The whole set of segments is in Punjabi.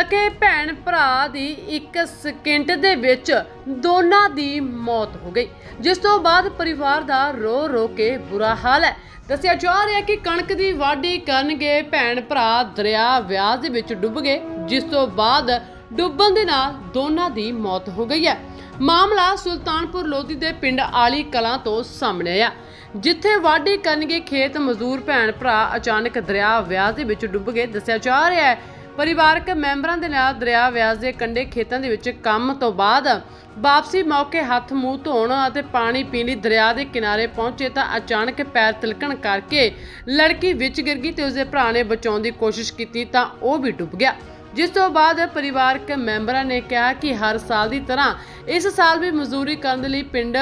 ਸਕੇ ਭੈਣ ਭਰਾ ਦੀ ਇੱਕ ਸਕਿੰਟ ਦੇ ਵਿੱਚ ਦੋਨਾਂ ਦੀ ਮੌਤ ਹੋ ਗਈ। ਜਿਸ ਤੋਂ ਬਾਅਦ ਪਰਿਵਾਰ ਦਾ ਰੋ ਰੋ ਕੇ ਬੁਰਾ ਹਾਲ ਹੈ। ਦੱਸਿਆ ਜਾ ਰਿਹਾ ਕਿ ਕਣਕ ਦੀ ਵਾਢੀ ਕਰਨ ਭੈਣ ਭਰਾ ਦਰਿਆ ਵਿਆਸ ਦੇ ਵਿੱਚ ਡੁੱਬ ਗਏ, ਜਿਸ ਤੋਂ ਬਾਅਦ ਡੁੱਬਣ ਦੇ ਨਾਲ ਦੋਨਾਂ ਦੀ ਮੌਤ ਹੋ ਗਈ ਹੈ। ਮਾਮਲਾ ਸੁਲਤਾਨਪੁਰ ਲੋਧੀ ਦੇ ਪਿੰਡ ਆਲੀ ਕਲਾਂ ਤੋਂ ਸਾਹਮਣੇ ਆਇਆ। ਜਿੱਥੇ ਵਾਢੀ ਕਰਨਗੇ ਖੇਤ ਮਜ਼ਦੂਰ ਭੈਣ ਭਰਾ ਅਚਾਨਕ ਦਰਿਆ ਵਿਆਸ ਦੇ ਵਿੱਚ ਡੁੱਬ ਗਏ, ਦੱਸਿਆ ਜਾ ਰਿਹਾ ਹੈ ਪਰਿਵਾਰਕ ਮੈਂਬਰਾਂ ਦੇ ਨਾਲ ਦਰਿਆ ਵਿਆਸ ਦੇ ਕੰਢੇ ਖੇਤਾਂ ਦੇ ਵਿੱਚ ਕੰਮ ਤੋਂ ਬਾਅਦ ਵਾਪਸੀ ਮੌਕੇ ਹੱਥ ਮੂੰਹ ਧੋਣ ਅਤੇ ਪਾਣੀ ਪੀਣ ਲਈ ਦਰਿਆ ਦੇ ਕਿਨਾਰੇ ਪਹੁੰਚੇ ਤਾਂ ਅਚਾਨਕ ਪੈਰ ਤਿਲਕਣ ਕਰਕੇ ਲੜਕੀ ਵਿੱਚ ਗਿਰ ਗਈ ਤੇ ਉਸਦੇ ਭਰਾ ਨੇ ਬਚਾਉਣ ਦੀ ਕੋਸ਼ਿਸ਼ ਕੀਤੀ ਤਾਂ ਉਹ ਵੀ ਡੁੱਬ ਗਿਆ। ਜਿਸ ਤੋਂ ਬਾਅਦ ਪਰਿਵਾਰਕ ਮੈਂਬਰਾਂ ਨੇ ਕਿਹਾ ਕਿ ਹਰ ਸਾਲ ਦੀ ਤਰ੍ਹਾਂ ਇਸ ਸਾਲ ਵੀ ਮਜ਼ਦੂਰੀ ਕਰਨ ਦੇ ਲਈ ਪਿੰਡ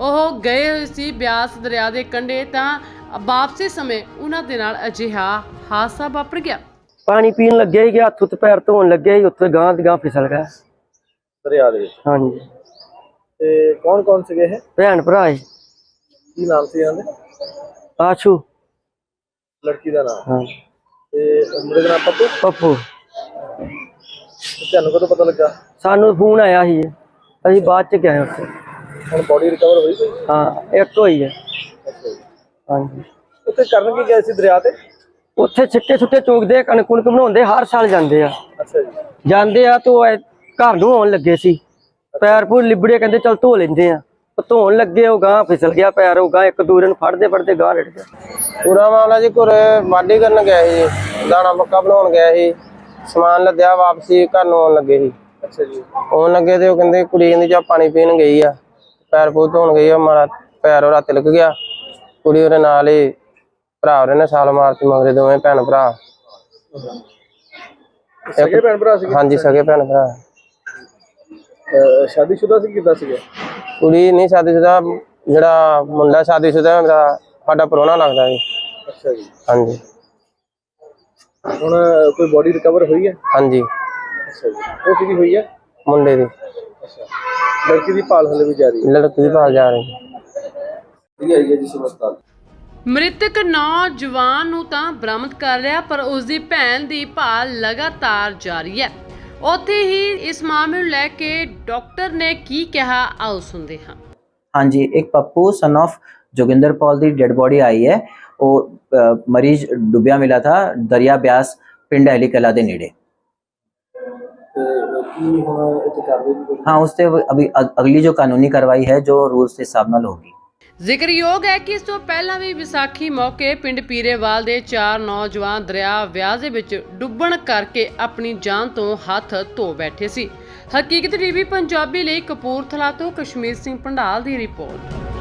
ਉਹ ਗਏ ਹੋਏ ਸੀ ਬਿਆਸ ਦਰਿਆ ਦੇ ਕੰਢੇ ਤਾਂ ਵਾਪਸੀ ਸਮੇਂ ਉਹਨਾਂ ਦੇ ਨਾਲ ਅਜਿਹਾ ਹਾਦਸਾ ਵਾਪਰ ਗਿਆ। ਪਾਣੀ ਪੀਣ ਲੱਗੇ ਸੀ ਹੱਥ ਉੱਤੇ ਪੈਰ ਧੋਣ ਲੱਗੇ ਸੀ ਉੱਥੇ ਗਾਂ ਗਾਂ ਫਿਸਲ ਗਿਆ। ਦਰਿਆ ਦੇ ਵਿੱਚ। ਹਾਂਜੀ। ਤੇ ਕੌਣ ਕੌਣ ਸੀਗੇ ਇਹ? ਭੈਣ ਭਰਾ ਸੀ। ਕੀ ਨਾਮ ਸੀ ਇਹਨਾਂ ਦੇ? ਆਸ਼ੂ। ਲੜਕੀ ਦਾ ਨਾਮ। ਹਾਂ। ਤੇ ਮੁੰਡੇ ਦਾ ਨਾਮ ਪੱਪੂ? ਪੱਪੂ। ਤੇ ਤੁਹਾਨੂੰ ਕਦੋਂ ਪਤਾ ਲੱਗਾ? ਸਾਨੂੰ ਫੋਨ ਆਇਆ ਸੀ ਅਸੀਂ ਬਾਅਦ ਚ ਗਏ ਉੱਥੇ। ਹੁਣ ਬੋਡੀ ਰਿਕਵਰ ਹੋਈ ਕੋਈ? ਹਾਂ ਇੱਕ ਹੋਈ ਹੈ। ਹਾਂਜੀ। ਉੱਥੇ ਕਰਨ ਕੀ ਗਏ ਸੀ ਦਰਿਆ ਤੇ? ਉੱਥੇ ਛਿੱਟੇ ਛੁੱਟੇ ਚੋਕਦੇ ਕਣਕ ਕੁਣਕ ਬਣਾਉਂਦੇ ਹਰ ਸਾਲ ਜਾਂਦੇ ਆ। ਅੱਛਾ ਜੀ। ਜਾਂਦੇ ਆ ਤੋਂ ਘਰ ਨੂੰ ਆਉਣ ਲੱਗੇ ਸੀ। ਪੈਰ ਪੂਰ ਲਿਬੜੇ ਕਹਿੰਦੇ ਚਲ ਧੋ ਲੈਂਦੇ ਆ। ਉਹ ਧੋਣ ਲੱਗੇ ਉਹ ਗਾਂ ਫਿਸਲ ਗਿਆ ਪੈਰ ਉਹ ਗਾਂ ਇੱਕ ਦੂਰੇ ਨੂੰ ਫੜਦੇ ਫੜਦੇ ਗਾਂ ਰੜ ਗਿਆ। ਪੂਰਾ ਮਾਮਲਾ ਜੀ ਘਰੇ ਵਾਢੀ ਕਰਨ ਗਿਆ ਸੀ ਜੀ ਦਾਣਾ ਪੱਕਾ ਬਣਾਉਣ ਗਿਆ ਸੀ ਸਮਾਨ ਲੱਦਿਆ ਵਾਪਸੀ ਘਰ ਨੂੰ ਆਉਣ ਲੱਗੇ ਸੀ। ਅੱਛਾ ਜੀ। ਆਉਣ ਲੱਗੇ ਤੇ ਉਹ ਕਹਿੰਦੇ ਕੁੜੀ ਕਹਿੰਦੀ ਜਾ ਪਾਣੀ ਪੀਣ ਗਈ ਆ ਪੈਰ ਪੂਰ ਧੋਣ ਗਈ ਆ ਮਾਰਾ ਪੈਰ ਉਹਦਾ ਤਿਲਕ ਗਿਆ। ਕੁੜੀ ਉਹਦੇ ਨਾਲ ਹੀ ਭਰਾ ਉਹਨੇ ਨੇ ਸਾਲ ਮਾਰਤੀ ਮਗਰੇ ਦੋਵੇਂ ਭੈਣ ਭਰਾ। ਸਕੇ ਭੈਣ ਭਰਾ ਸੀ ਹਾਂਜੀ ਸਕੇ ਭੈਣ ਭਰਾ। ਸ਼ਾਦੀशुदा ਸੀ ਕਿਦਾਂ ਸੀਗਾ? ਕੁੜੀ ਨਹੀਂ ਸ਼ਾਦੀशुदा ਜਿਹੜਾ ਮੁੰਡਾ ਸ਼ਾਦੀशुदा ਹੁੰਦਾ ਸਾਡਾ ਪਰੋਣਾ ਲੱਗਦਾ ਜੀ। ਹਾਂਜੀ। ਹੁਣ ਕੋਈ ਬੋਡੀ ਰਿਕਵਰ ਹੋਈ ਹੈ? ਹਾਂਜੀ। ਉਹ ਕਿਹਦੀ ਹੋਈ ਹੈ? ਮੁੰਡੇ ਦੀ। ਅੱਛਾ। ਲੜਕੀ ਦੀ ਭਾਲ ਹਲੇ ਵੀ ਜਾਰੀ ਲੜਕੀ ਦੀ ਭਾਲ ਜਾ ਰਹੀ ਹੈ। ਠੀਕ ਹੈ ਜੀ ਸਮਝਤਾ ਮ੍ਰਿਤਕ ਨੌਜਵਾਨ ਨੂੰ ਤਾਂ ਬਰਾਮਦ ਕਰ ਲਿਆ ਪਰ ਉਸ ਦੀ ਭੈਣ ਦੀ ਭਾਲ ਲਗਾਤਾਰ ਜਾਰੀ ਹੈ ਉੱਥੇ ਹੀ ਇਸ ਮਾਮਲੇ ਨੂੰ ਲੈ ਕੇ ਡਾਕਟਰ ਨੇ ਕੀ ਕਿਹਾ ਆਓ ਸੁਣਦੇ ਹਾਂ हाँ जी एक Pappu son of Joginder Paul the dead body आई है वो अ, मरीज डुबिया मिला था दरिया ब्यास पिंड अहली कला दे नेड़े ਤੇ ਕੀ ਹੁਣ ਇੱਥੇ ਕਰਦੇ ਜੀ हाँ उससे अभी अग- अगली जो कानूनी कार्रवाई है जो रूल्स के हिसाब नाल होगी ਜ਼ਿਕਰਯੋਗ ਹੈ ਕਿ ਇਸ ਤੋਂ ਪਹਿਲਾਂ ਵੀ ਵਿਸਾਖੀ ਮੌਕੇ ਪਿੰਡ ਪੀਰੇਵਾਲ ਦੇ ਚਾਰ ਨੌਜਵਾਨ ਦਰਿਆ ਵਿਆਹ ਦੇ ਵਿੱਚ ਡੁੱਬਣ ਕਰਕੇ ਆਪਣੀ ਜਾਨ ਤੋਂ ਹੱਥ ਧੋ ਬੈਠੇ ਸੀ। ਹਕੀਕਤ ਟੀਵੀ ਪੰਜਾਬੀ ਲਈ ਕਪੂਰਥਲਾ ਤੋਂ ਕਸ਼ਮੀਰ ਸਿੰਘ ਪੰਡਾਲ ਦੀ ਰਿਪੋਰਟ।